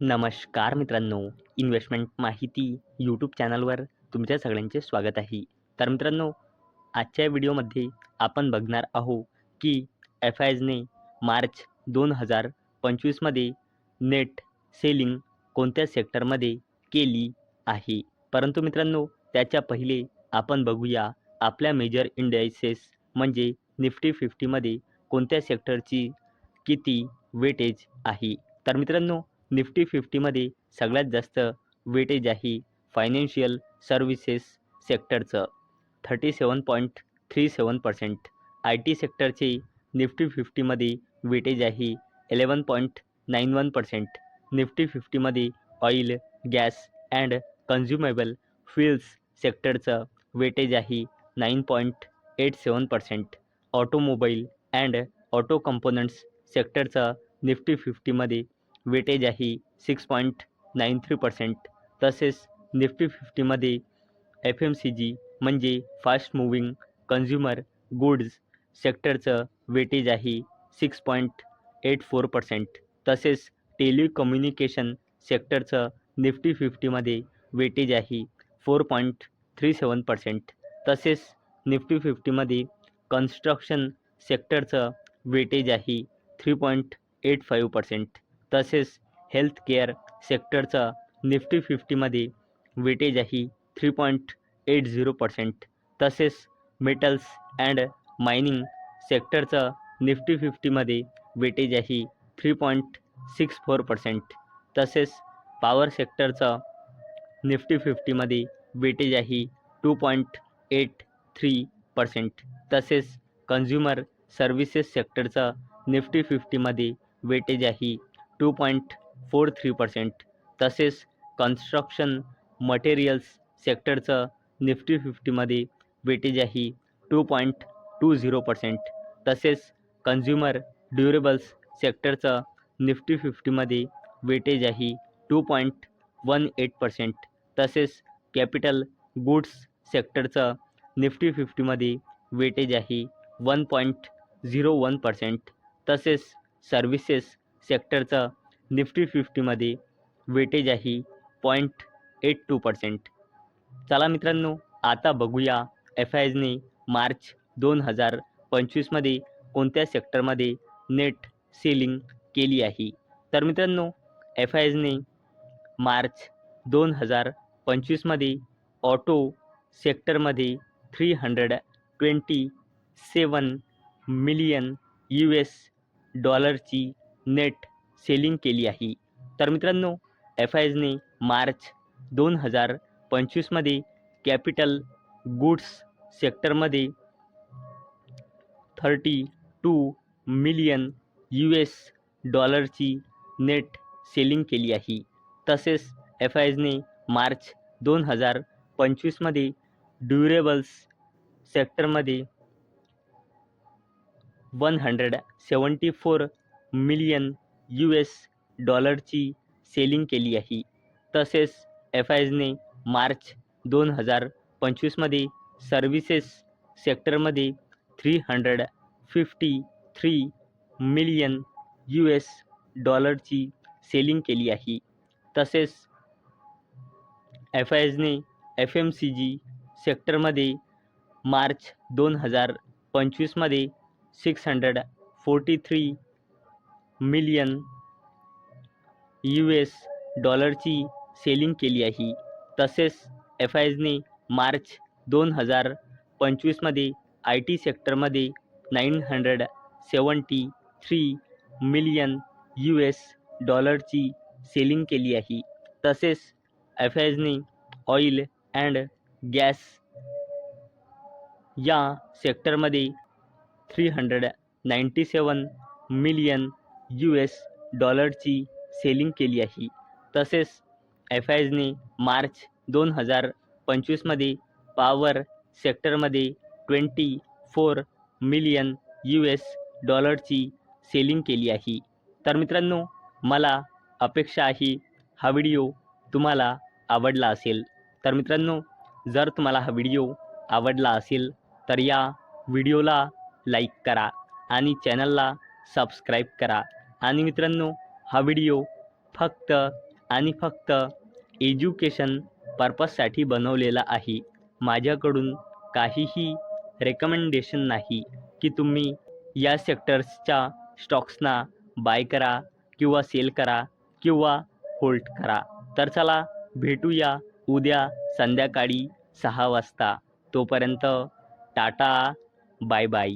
नमस्कार मित्रांनो इन्व्हेस्टमेंट माहिती यूट्यूब चॅनलवर तुमच्या सगळ्यांचे स्वागत आहे. तर मित्रांनो आजच्या व्हिडिओमध्ये आपण बघणार आहो की एफ आय एजने मार्च दोन हजार पंचवीसमध्ये नेट सेलिंग कोणत्या सेक्टरमध्ये केली आहे? परंतु मित्रांनो त्याच्या पहिले आपण बघूया आपल्या मेजर इंडायसेस म्हणजे निफ्टी फिफ्टीमध्ये कोणत्या सेक्टरची किती वेटेज आहे? तर मित्रांनो निफ्टी फिफ्टीमध्ये सगळ्यात जास्त वेटेज आहे financial services सेक्टरचं thirty seven point three seven percent I T सेक्टरचे Nifty फिफ्टीमध्ये वेटेज आहे eleven point nine one percent Nifty फिफ्टीमध्ये oil gas and consumable fuels सेक्टरचं weightage आहे nine point eight seven percent automobile and auto components सेक्टरचं Nifty फिफ्टीमध्ये weightage आहे six point nine three percent. तसेच Nifty फिफ्टीमध्ये F M C G म्हणजे fast moving consumer goods सेक्टरचं weightage आहे six point eight four percent. तसेच telecommunication सेक्टरचं Nifty फिफ्टीमध्ये वेटेज आहे four point three seven percent. तसेच निफ्टी फिफ्टीमध्ये कन्स्ट्रक्शन सेक्टरचं वेटेज आहे three point eight five percent. तसेच हेल्थ केअर सेक्टरचं निफ्टी फिफ्टीमध्ये वेटेज आहे three point eight zero percent तसेच मेटल्स अँड मायनिंग सेक्टरचं निफ्टी फिफ्टीमध्ये वेटेज आहे three point six four percent तसेच पॉवर सेक्टरचं निफ्टी फिफ्टीमध्ये वेटेज आहे two point eight three percent तसेच कन्झ्युमर सर्व्हिसेस सेक्टरचं निफ्टी फिफ्टीमध्ये वेटेज आहे two point four three percent तसेच कन्स्ट्रक्शन मटेरियल्स सेक्टरचं निफ्टी फिफ्टीमध्ये वेटेज आहे two point two zero percent तसेच कन्झ्युमर ड्युरेबल्स सेक्टरचं निफ्टी फिफ्टीमध्ये वेटेज आहे two point one eight percent तसेच कॅपिटल गुड्स सेक्टरचं निफ्टी फिफ्टीमध्ये वेटेज आहे one point zero one percent तसेच सर्व्हिसेस सेक्टरचं निफ्टी फिफ्टीमध्ये वेटेज आहे पॉईंट एट टू पर्सेंट चला मित्रांनो आता बघूया एफ आयजने मार्च दोन हजार पंचवीसमध्ये कोणत्या सेक्टरमध्ये नेट सेलिंग केली आहे. तर मित्रांनो एफ आयजने मार्च दोन हजार पंचवीसमध्ये ऑटो सेक्टरमध्ये three hundred twenty seven million U S डॉलरची नेट सेलिंग केली आहे. तर मित्रांनो एफ आयजने मार्च दोन हजार पंचवीसमध्ये कॅपिटल गुड्स सेक्टरमध्ये thirty two million U S डॉलरची नेट सेलिंग केली आहे. तसेच एफ आयजने मार्च दोन हजार पंचवीसमध्ये ड्युरेबल्स सेक्टरमध्ये one hundred seventy four million U S डॉलरची सेलिंग केली आहे. तसेच एफ आयजने मार्च दोन हजार पंचवीसमध्ये सर्व्हिसेस सेक्टरमध्ये three hundred fifty three million U S डॉलरची सेलिंग केली आहे. तसेच एफ आयजने एफ एम सी जी सेक्टरमध्ये मार्च दोन हजार पंचवीसमध्ये six hundred forty three million U S डॉलरची सेलिंग केली आहे. तसेच एफ आयजने मार्च दोन हजार पंचवीसमध्ये आय टी सेक्टरमध्ये nine hundred seventy three million U S डॉलरची सेलिंग केली आहे. तसेच एफ आयजने ऑइल अँड गॅस या सेक्टरमध्ये three hundred ninety seven million U S डॉलरची सेलिंग केली आहे. तसेच एफ आयजने मार्च दोन हजार पंचवीसमध्ये पॉवर सेक्टरमध्ये twenty four million U S डॉलरची सेलिंग केली आहे. तर मित्रांनो मला अपेक्षा आहे हा व्हिडिओ तुम्हाला आवडला असेल. तर मित्रांनो जर तुम्हाला हा व्हिडिओ आवडला असेल तर या व्हिडिओला लाईक करा आणि चॅनलला सबस्क्राईब करा. आणि मित्रांनो हा व्हिडिओ फक्त आणि फक्त एज्युकेशन पर्पजसाठी बनवलेला आहे. माझ्याकडून काहीही रेकमेंडेशन नाही की तुम्ही या सेक्टर्सच्या स्टॉक्सना बाय करा किंवा सेल करा किंवा होल्ड करा. तर चला भेटूया उद्या संध्याकाळी सहा वाजता. तोपर्यंत टाटा बाय बाय